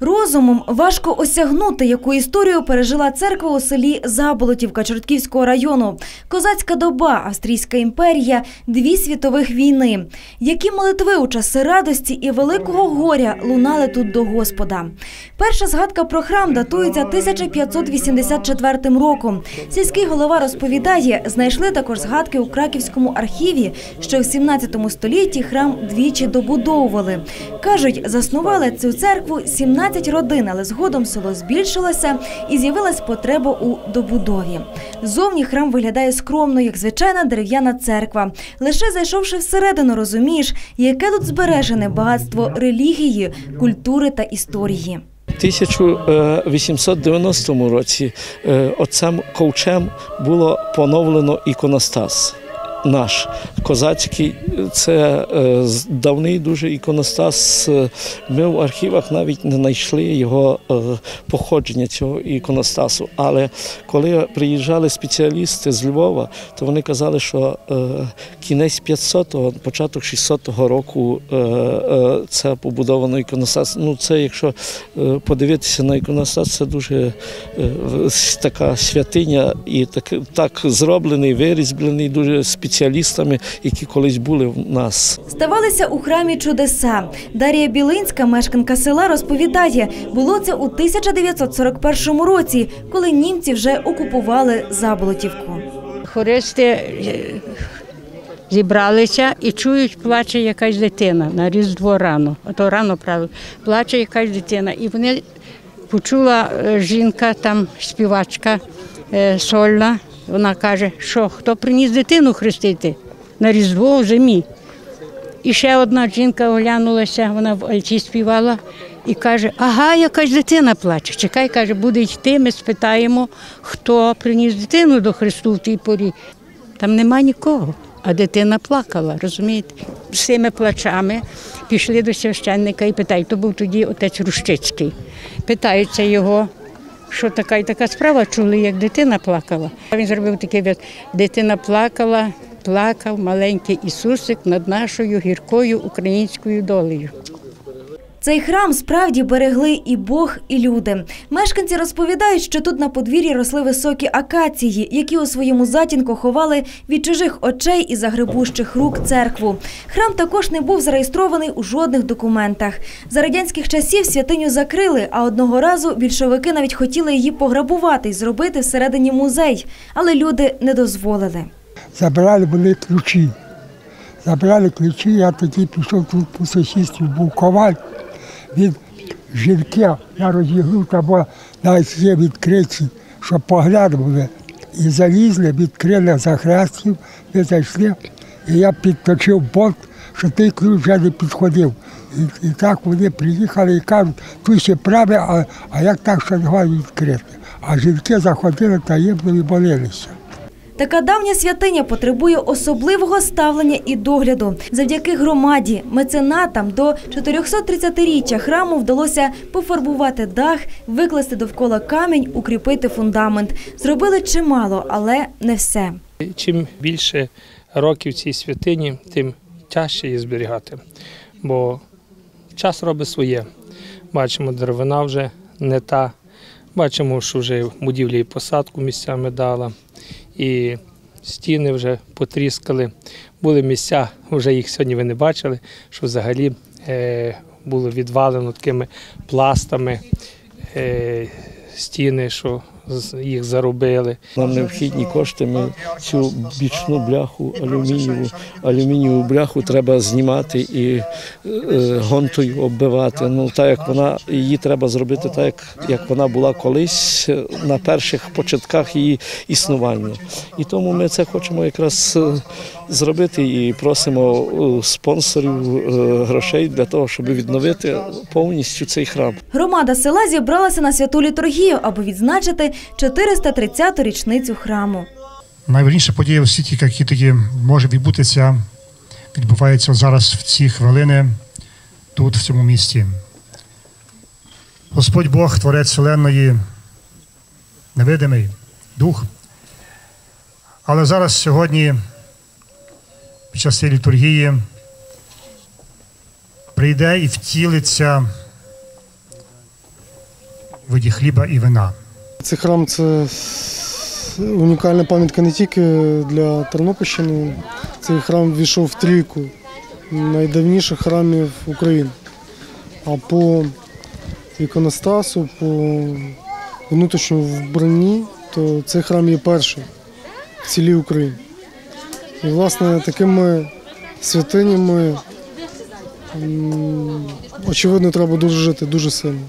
Розумом важко осягнути, яку історію пережила церква у селі Заболотівка Чортківського району. Козацька доба, Австрійська імперія, дві світових війни. Які молитви у часи радості і великого горя лунали тут до Господа. Перша згадка про храм датується 1584 роком. Сільський голова розповідає, знайшли також згадки у Краківському архіві, що в 17 столітті храм двічі добудовували. Кажуть, заснували цю церкву 17 родин, але згодом село збільшилося і з'явилась потреба у добудові. Зовні храм виглядає скромно, як звичайна дерев'яна церква. Лише зайшовши всередину, розумієш, яке тут збережене багатство релігії, культури та історії. У 1890 році е, отцем Ковчем було поновлено іконостас. Наш козацький, це е, давний дуже іконостас. Е, Ми в архівах навіть не знайшли його е, походження цього іконостасу. Але коли приїжджали спеціалісти з Львова, то вони казали, що кінець 500-го, початок 600-го року це побудовано іконостас. Ну це якщо подивитися на іконостас, це дуже така святиня і так, так зроблений, вирізблений дуже спеціалістами, які колись були в нас. Ставалися у храмі чудеса. Дар'я Білинська, мешканка села, розповідає, було це у 1941 році, коли німці вже окупували Заболотівку. Хористи е, зібралися і чують, плаче якась дитина на Різдво рано. А то рано правильно. Плаче якась дитина. І вони почула е, жінка, там співачка е, сольна. Вона каже, що хто приніс дитину хрестити на Різдво в зимі. І ще одна жінка оглянулася, вона в альті співала і каже: ага, якась дитина плаче. Чекай, каже, буде йти, ми спитаємо, хто приніс дитину до Христу в тій порі. Там нема нікого, а дитина плакала, розумієте? З цими плачами пішли до священника і питають, то був тоді отець Рущицький. Питаються його, що така і така справа, чули, як дитина плакала. Він зробив такий вид, дитина плакала, плакав маленький Ісусик над нашою гіркою українською долею. Цей храм справді берегли і Бог, і люди. Мешканці розповідають, що тут на подвір'ї росли високі акації, які у своєму затінку ховали від чужих очей і загребущих рук церкву. Храм також не був зареєстрований у жодних документах. За радянських часів святиню закрили, а одного разу більшовики навіть хотіли її пограбувати і зробити всередині музей, але люди не дозволили. забрали були ключі. Забрали ключі, я тоді пішов тут по сусідстві, був коваль. Він жінки, я розігнув, там була навіть є відкриті, щоб поглянули. І залізли, відкрили захрестів, ми зайшли, і я підточив болт, що той ключ вже не підходив. І, і так вони приїхали і кажуть, тут ще праве, а, а як так, що його відкрити? А жінки заходили таємно і молилися. Така давня святиня потребує особливого ставлення і догляду. Завдяки громаді, меценатам до 430-річчя храму вдалося пофарбувати дах, викласти довкола камінь, укріпити фундамент. Зробили чимало, але не все. Чим більше років цій святині, тим тяжче її зберігати. Бо час робить своє. Бачимо, деревина вже не та. Бачимо, що вже будівлі і посадку місцями дала, і стіни вже потріскали. Були місця, вже їх сьогодні ви не бачили, що взагалі е, було відвалено такими пластами е, стіни, що їх заробили. Нам необхідні кошти. Ми цю бічну бляху, алюмінієву, алюмінієву бляху треба знімати і е, гонтою оббивати. Ну так як вона її треба зробити так, як, як вона була колись е, на перших початках її існування. І тому ми це хочемо якраз е, зробити і просимо спонсорів грошей для того, щоб відновити повністю цей храм. Громада села зібралася на святу літургію, аби відзначити 430-ту річницю храму. Найважніша подія у світі, які тоді може відбутися, відбувається зараз в ці хвилини тут, в цьому місті. Господь Бог, Творець Вселенної, невидимий дух. Але зараз сьогодні, під час цієї літургії, прийде і втілиться виді хліба і вина. Цей храм це унікальна пам'ятка не тільки для Тернопільщини. Цей храм війшов в трійку найдавніших храмів України. А по іконостасу, по внутрішньому вбранні, то цей храм є перший в цілій Україні. І, власне, такими святинями, очевидно, треба дуже жити дуже сильно.